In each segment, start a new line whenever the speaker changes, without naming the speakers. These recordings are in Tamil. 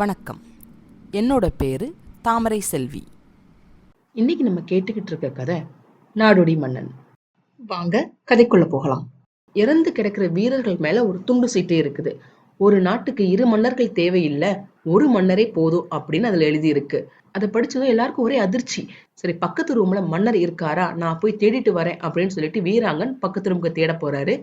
வணக்கம் என்னோட பேரு தாமரை செல்வி இன்னைக்கு நம்ம கேட்டுக்கிட்டு இருக்க கதை நாடோடி மன்னன் வாங்க கதைக்குள்ள போகலாம் இறந்து கிடக்கிற வீரர்கள் மேல ஒரு துண்டு சீட்டு இருக்குது ஒரு நாட்டுக்கு இரு மன்னர்கள் தேவையில்லை ஒரு மன்னரே போதும் அப்படின்னு அதுல எழுதியிருக்கு அதை படிச்சதும் எல்லாருக்கும் ஒரே அதிர்ச்சி சரி பக்கத்து ரூம்ல மன்னர் இருக்காரா நான் போய் தேடிட்டு வரேன் அப்படின்னு சொல்லிட்டு வீராங்கன் பக்கத்து ரூமுக்கு தேட போறாரு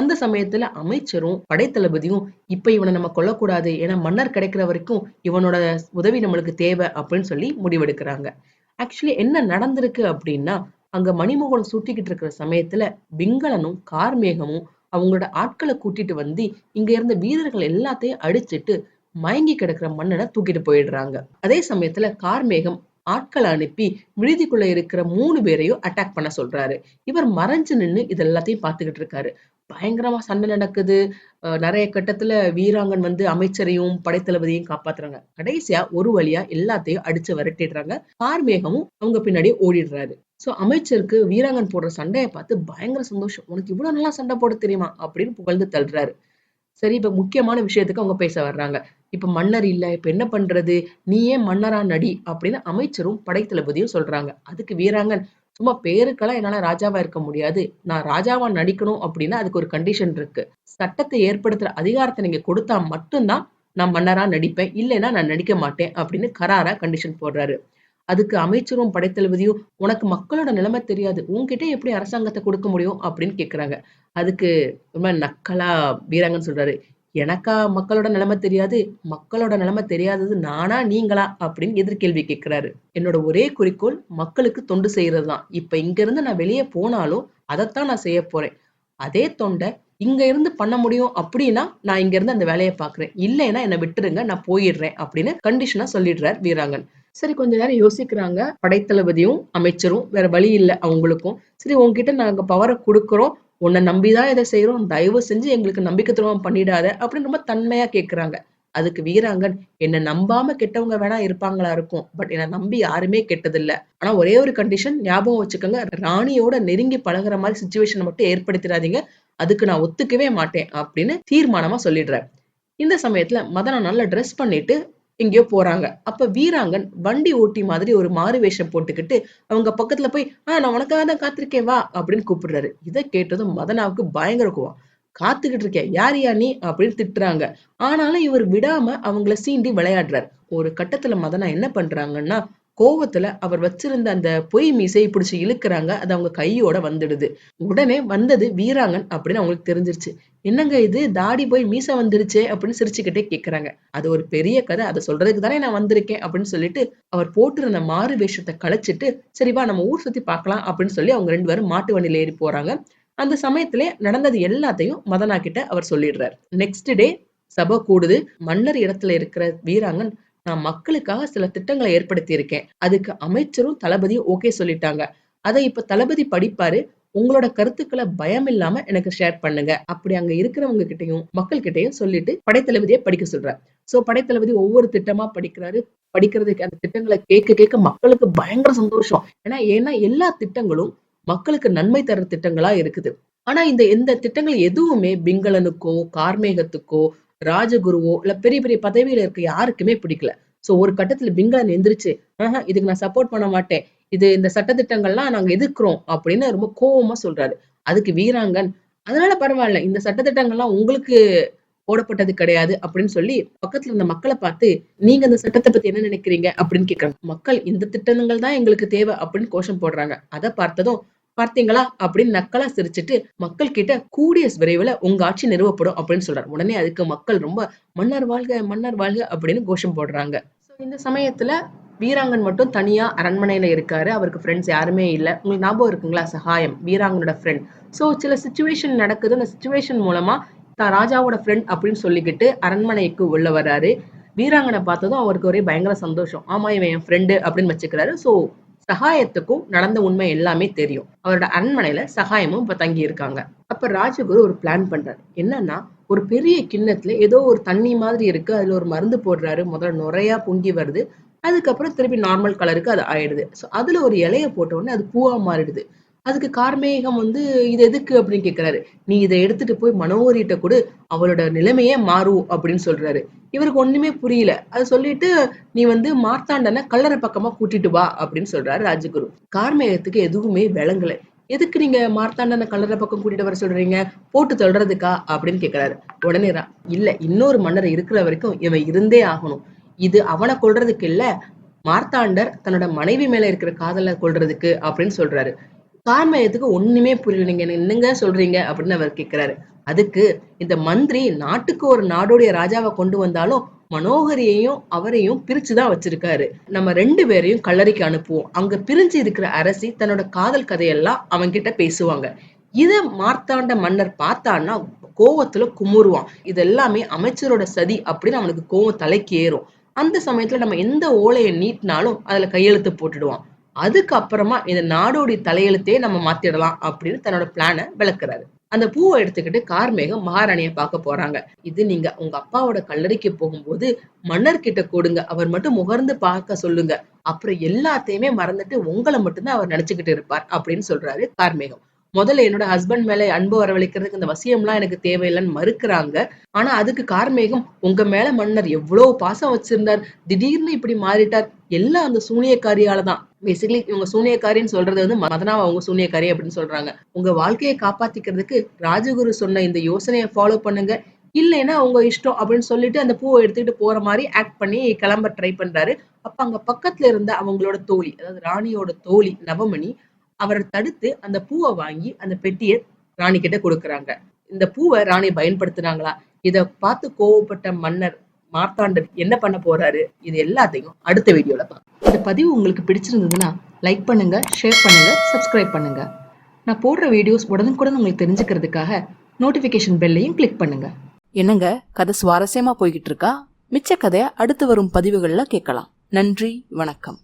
அந்த சமயத்துல அமைச்சரும் படைத்தளபதியும் இப்ப இவனை நம்ம கொல்லக்கூடாது ஏன்னா மன்னர் கிடைக்கிற வரைக்கும் இவனோட உதவி நம்மளுக்கு தேவை அப்படின்னு சொல்லி முடிவெடுக்கிறாங்க ஆக்சுவலி என்ன நடந்திருக்கு அப்படின்னா அங்க மணிமோகன் சுட்டிக்கிட்டு இருக்கிற சமயத்துல பிங்களனும் கார்மேகமும் அவங்களோட ஆட்களை கூட்டிட்டு வந்து இங்க இருந்த வீரர்கள் எல்லாத்தையும் அடிச்சிட்டு மயங்கி கிடக்கிற மன்னனை தூக்கிட்டு போயிடுறாங்க அதே சமயத்துல கார்மேகம் ஆட்களை அனுப்பி விடுதிக்குள்ள இருக்கிற மூணு பேரையும் அட்டாக் பண்ண சொல்றாரு இவர் மறைஞ்சு நின்று இது எல்லாத்தையும் பார்த்துக்கிட்டு இருக்காரு பயங்கரமா சண்டை நடக்குது நிறைய கட்டத்துல வீராங்கன் வந்து அமைச்சரையும் படைத்தளபதியும் காப்பாத்துறாங்க கடைசியா ஒரு வழியா எல்லாத்தையும் அடிச்சு விரட்டிடுறாங்க கார்மேகமும் அவங்க பின்னாடி ஓடிடுறாரு சோ அமைச்சருக்கு வீராங்கன் போடுற சண்டையை பார்த்து பயங்கர சந்தோஷம் உனக்கு இவ்வளவு நல்லா சண்டை போட தெரியுமா அப்படின்னு புகழ்ந்து தள்ளுறாரு சரி இப்ப முக்கியமான விஷயத்துக்கு அவங்க பேச வர்றாங்க இப்ப மன்னர் இல்ல இப்ப என்ன பண்றது நீ ஏன் மன்னரா நடி அப்படின்னு அமைச்சரும் படைத்தளபதியும் சொல்றாங்க அதுக்கு வீராங்கன் சும்மா பேருக்கெல்லாம் என்னால ராஜாவா இருக்க முடியாது நான் ராஜாவா நடிக்கணும் அப்படின்னா அதுக்கு ஒரு கண்டிஷன் இருக்கு சட்டத்தை ஏற்படுத்துற அதிகாரத்தை நீங்க கொடுத்தா மட்டும்தான் நான் மன்னரா நடிப்பேன் இல்லைன்னா நான் நடிக்க மாட்டேன் அப்படின்னு கராரா கண்டிஷன் போடுறாரு அதுக்கு அமைச்சரும் படைத்தளபதியும் உனக்கு மக்களோட நிலைமை தெரியாது உன்கிட்ட எப்படி அரசாங்கத்தை கொடுக்க முடியும் அப்படின்னு கேக்குறாங்க அதுக்கு ரொம்ப நக்கலா வீராங்கன்னு சொல்றாரு எனக்கா மக்களோட நிலைமை தெரியாது மக்களோட நிலைமை தெரியாதது நானா நீங்களா அப்படின்னு எதிர்கேள்வி கேட்கிறாரு என்னோட ஒரே குறிக்கோள் மக்களுக்கு தொண்டு செய்யறது தான் இப்ப இங்க இருந்து நான் வெளியே போனாலும் அதைத்தான் நான் செய்ய போறேன் அதே தொண்டை இங்க இருந்து பண்ண முடியும் அப்படின்னா நான் இங்க இருந்து அந்த வேலையை பாக்குறேன் இல்லைன்னா என்னை விட்டுருங்க நான் போயிடுறேன் அப்படின்னு கண்டிஷனா சொல்லிடுறாரு வீராங்கன் சரி கொஞ்ச நேரம் யோசிக்கிறாங்க படைத்தளபதியும் அமைச்சரும் வேற வழி இல்லை அவங்களுக்கும் சரி உங்ககிட்ட நாங்க பவரை கொடுக்குறோம் உன்னை நம்பி தான் இதை செய்கிறோம் தயவு செஞ்சு எங்களுக்கு நம்பிக்கை துரோகம் பண்ணிடாத அப்படின்னு ரொம்ப தன்மையாக கேட்குறாங்க அதுக்கு வீராங்கன் என்னை நம்பாம கெட்டவங்க வேணா இருப்பாங்களா இருக்கும் பட் என்னை நம்பி யாருமே கெட்டதில்ல ஆனா ஒரே ஒரு கண்டிஷன் ஞாபகம் வச்சுக்கோங்க ராணியோட நெருங்கி பழகுற மாதிரி சுச்சுவேஷனை மட்டும் ஏற்படுத்திடாதீங்க அதுக்கு நான் ஒத்துக்கவே மாட்டேன் அப்படின்னு தீர்மானமா சொல்லிடுறேன் இந்த சமயத்துல மதன நல்லா ட்ரெஸ் பண்ணிட்டு எங்கேயோ போறாங்க அப்ப வீராங்கன் வண்டி ஓட்டி மாதிரி ஒரு மாறு வேஷம் போட்டுக்கிட்டு அவங்க பக்கத்துல போய் ஆஹ் நான் உனக்காக தான் காத்திருக்கேன் வா அப்படின்னு கூப்பிடுறாரு இதை கேட்டதும் மதனாவுக்கு பயங்கர கோவம் காத்துக்கிட்டு இருக்கேன் யார் யா நீ அப்படின்னு திட்டுறாங்க ஆனாலும் இவர் விடாம அவங்கள சீண்டி விளையாடுறாரு ஒரு கட்டத்துல மதனா என்ன பண்றாங்கன்னா கோவத்துல அவர் வச்சிருந்த அந்த பொய் மீசையை பிடிச்சி இழுக்கிறாங்க அது அவங்க கையோட வந்துடுது உடனே வந்தது வீராங்கன் அப்படின்னு அவங்களுக்கு தெரிஞ்சிருச்சு என்னங்க இது தாடி போய் மீசை வந்துருச்சே அப்படின்னு சிரிச்சுக்கிட்டே கேட்குறாங்க அது ஒரு பெரிய கதை அதை சொல்றதுக்கு தானே நான் வந்திருக்கேன் அப்படின்னு சொல்லிட்டு அவர் போட்டிருந்த மாறு வேஷத்தை களைச்சிட்டு சரிவா நம்ம ஊர் சுத்தி பார்க்கலாம் அப்படின்னு சொல்லி அவங்க ரெண்டு பேரும் மாட்டு வண்டியில ஏறி போறாங்க அந்த சமயத்துல நடந்தது எல்லாத்தையும் மதனா கிட்ட அவர் சொல்லிடுறாரு நெக்ஸ்ட் டே சபை கூடுது மன்னர் இடத்துல இருக்கிற வீராங்கன் நான் மக்களுக்காக சில திட்டங்களை ஏற்படுத்தி இருக்கேன் அதுக்கு அமைச்சரும் தளபதியும் ஓகே சொல்லிட்டாங்க அதை இப்ப தளபதி படிப்பாரு உங்களோட கருத்துக்களை பயம் இல்லாம எனக்கு ஷேர் பண்ணுங்க அப்படி அங்க இருக்கிறவங்க கிட்டையும் மக்கள் கிட்டையும் சொல்லிட்டு படைத்தளபதியை படிக்க சொல்றாரு சோ படைத்தளபதி ஒவ்வொரு திட்டமா படிக்கிறாரு படிக்கிறதுக்கு அந்த திட்டங்களை கேட்க கேட்க மக்களுக்கு பயங்கர சந்தோஷம் ஏன்னா ஏன்னா எல்லா திட்டங்களும் மக்களுக்கு நன்மை தர திட்டங்களா இருக்குது ஆனா இந்த இந்த திட்டங்கள் எதுவுமே பிங்களனுக்கோ கார்மேகத்துக்கோ ராஜகுருவோ இல்ல பெரிய பெரிய பதவியில இருக்க யாருக்குமே பிடிக்கல சோ ஒரு கட்டத்துல பிங்கலன் எந்திரிச்சு ஆஹ் இதுக்கு நான் சப்போர்ட் பண்ண மாட்டேன் இது இந்த சட்டத்திட்டங்கள்லாம் நாங்க எதிர்க்கிறோம் அப்படின்னு ரொம்ப கோபமா சொல்றாரு அதுக்கு வீராங்கன் அதனால பரவாயில்ல இந்த சட்டத்திட்டங்கள்லாம் உங்களுக்கு போடப்பட்டது கிடையாது அப்படின்னு சொல்லி பக்கத்துல இருந்த மக்களை பார்த்து நீங்க அந்த சட்டத்தை பத்தி என்ன நினைக்கிறீங்க அப்படின்னு கேட்கறாங்க மக்கள் இந்த திட்டங்கள் தான் எங்களுக்கு தேவை அப்படின்னு கோஷம் போடுறாங்க அதை பார்த்ததும் பார்த்தீங்களா அப்படின்னு நக்கலா சிரிச்சுட்டு மக்கள் கிட்ட கூடிய விரைவில் உங்க ஆட்சி நிறுவப்படும் அப்படின்னு சொல்றாரு உடனே அதுக்கு மக்கள் ரொம்ப மன்னர் வாழ்க மன்னர் வாழ்க அப்படின்னு கோஷம் போடுறாங்க இந்த சமயத்துல வீராங்கன் மட்டும் தனியா அரண்மனையில இருக்காரு அவருக்கு ஃப்ரெண்ட்ஸ் யாருமே இல்லை உங்களுக்கு ஞாபகம் இருக்குங்களா சகாயம் வீராங்கனோட ஃப்ரெண்ட் ஸோ சில சுச்சுவேஷன் நடக்குது அந்த சுச்சுவேஷன் மூலமா தான் ராஜாவோட ஃப்ரெண்ட் அப்படின்னு சொல்லிக்கிட்டு அரண்மனைக்கு உள்ள வர்றாரு வீராங்கனை பார்த்ததும் அவருக்கு ஒரே பயங்கர சந்தோஷம் ஆமா இவன் என் ஃப்ரெண்டு அப்படின்னு வச்சுக்கிறாரு ஸோ சகாயத்துக்கும் நடந்த உண்மை எல்லாமே தெரியும் அவரோட அரண்மனையில சகாயமும் இப்ப தங்கி இருக்காங்க அப்ப ராஜகுரு ஒரு பிளான் பண்றாரு என்னன்னா ஒரு பெரிய கிண்ணத்துல ஏதோ ஒரு தண்ணி மாதிரி இருக்கு அதுல ஒரு மருந்து போடுறாரு முதல்ல நுறையா பொங்கி வருது அதுக்கப்புறம் திருப்பி நார்மல் கலருக்கு அது ஆயிடுது ஸோ அதுல ஒரு இலைய போட்ட உடனே அது பூவா மாறிடுது அதுக்கு கார்மேகம் வந்து இது எதுக்கு அப்படின்னு கேட்கிறாரு நீ இதை எடுத்துட்டு போய் மனோகரிட்ட கொடு அவளோட நிலைமையே மாறும் அப்படின்னு சொல்றாரு இவருக்கு ஒண்ணுமே புரியல அது சொல்லிட்டு நீ வந்து மார்த்தாண்டனை கல்லறை பக்கமா கூட்டிட்டு வா அப்படின்னு சொல்றாரு ராஜகுரு கார்மேகத்துக்கு எதுவுமே விளங்கல எதுக்கு நீங்க மார்த்தாண்டனை கல்லறை பக்கம் கூட்டிட்டு வர சொல்றீங்க போட்டு தொடர்றதுக்கா அப்படின்னு கேட்கிறாரு உடனே இல்ல இன்னொரு மன்னர் இருக்கிற வரைக்கும் இவன் இருந்தே ஆகணும் இது அவனை கொள்றதுக்கு இல்ல மார்த்தாண்டர் தன்னோட மனைவி மேல இருக்கிற காதலை கொள்றதுக்கு அப்படின்னு சொல்றாரு கார்மேகத்துக்கு ஒண்ணுமே புரியல நீங்க என்னங்க சொல்றீங்க அப்படின்னு அவர் கேட்கிறாரு அதுக்கு இந்த மந்திரி நாட்டுக்கு ஒரு நாடோடைய ராஜாவை கொண்டு வந்தாலும் மனோகரியையும் அவரையும் பிரிச்சுதான் வச்சிருக்காரு நம்ம ரெண்டு பேரையும் கல்லறைக்கு அனுப்புவோம் அங்க பிரிஞ்சு இருக்கிற அரசி தன்னோட காதல் கதையெல்லாம் கிட்ட பேசுவாங்க இத மார்த்தாண்ட மன்னர் பார்த்தான்னா கோவத்துல குமுறுவான் இது எல்லாமே அமைச்சரோட சதி அப்படின்னு அவனுக்கு கோவம் தலைக்கு ஏறும் அந்த சமயத்துல நம்ம எந்த ஓலையை நீட்டினாலும் அதுல கையெழுத்து போட்டுடுவான் அதுக்கப்புறமா இந்த நாடோடி தலையெழுத்தையே நம்ம மாத்திடலாம் அப்படின்னு தன்னோட பிளானை விளக்குறாரு அந்த பூவை எடுத்துக்கிட்டு கார்மேகம் மகாராணியை பார்க்க போறாங்க இது நீங்க உங்க அப்பாவோட கல்லறைக்கு போகும்போது மன்னர் கிட்ட கொடுங்க அவர் மட்டும் முகர்ந்து பார்க்க சொல்லுங்க அப்புறம் எல்லாத்தையுமே மறந்துட்டு உங்களை மட்டும்தான் அவர் நினைச்சுக்கிட்டு இருப்பார் அப்படின்னு சொல்றாரு கார்மேகம் முதல்ல என்னோட ஹஸ்பண்ட் மேல அன்பு வரவழைக்கிறதுக்கு இந்த வசியம்லாம் எனக்கு தேவையில்லைன்னு மறுக்கிறாங்க ஆனா அதுக்கு கார்மேகம் உங்க மேல மன்னர் எவ்வளவு பாசம் வச்சிருந்தார் திடீர்னு இப்படி மாறிட்டார் எல்லாம் அந்த சூனியக்காரியால தான் பேசிக்கலி இவங்க சூனியக்காரின்னு சொல்றது வந்து மதனா அவங்க சூனியக்காரி அப்படின்னு சொல்றாங்க உங்க வாழ்க்கையை காப்பாத்திக்கிறதுக்கு ராஜகுரு சொன்ன இந்த யோசனையை ஃபாலோ பண்ணுங்க இல்லைன்னா அவங்க இஷ்டம் அப்படின்னு சொல்லிட்டு அந்த பூவை எடுத்துக்கிட்டு போற மாதிரி ஆக்ட் பண்ணி கிளம்ப ட்ரை பண்றாரு அப்ப அங்க பக்கத்துல இருந்த அவங்களோட தோழி அதாவது ராணியோட தோழி நவமணி அவரை தடுத்து அந்த பூவை வாங்கி அந்த பெட்டியை ராணி கிட்ட கொடுக்குறாங்க இந்த பூவை ராணி பயன்படுத்துனாங்களா இதை பார்த்து கோவப்பட்ட மன்னர் மார்த்தாண்டர் என்ன பண்ண போறாரு இது எல்லாத்தையும் அடுத்த வீடியோல பார்க்கலாம் இந்த பதிவு உங்களுக்கு பிடிச்சிருந்ததுன்னா லைக் பண்ணுங்க ஷேர் பண்ணுங்க சப்ஸ்கிரைப் பண்ணுங்க நான் போடுற வீடியோஸ் உடனுக்குடன் உங்களுக்கு தெரிஞ்சுக்கிறதுக்காக நோட்டிபிகேஷன் பெல்லையும் கிளிக் பண்ணுங்க என்னங்க கதை சுவாரஸ்யமா போய்கிட்டு இருக்கா மிச்ச கதையை அடுத்து வரும் பதிவுகளில் கேட்கலாம் நன்றி வணக்கம்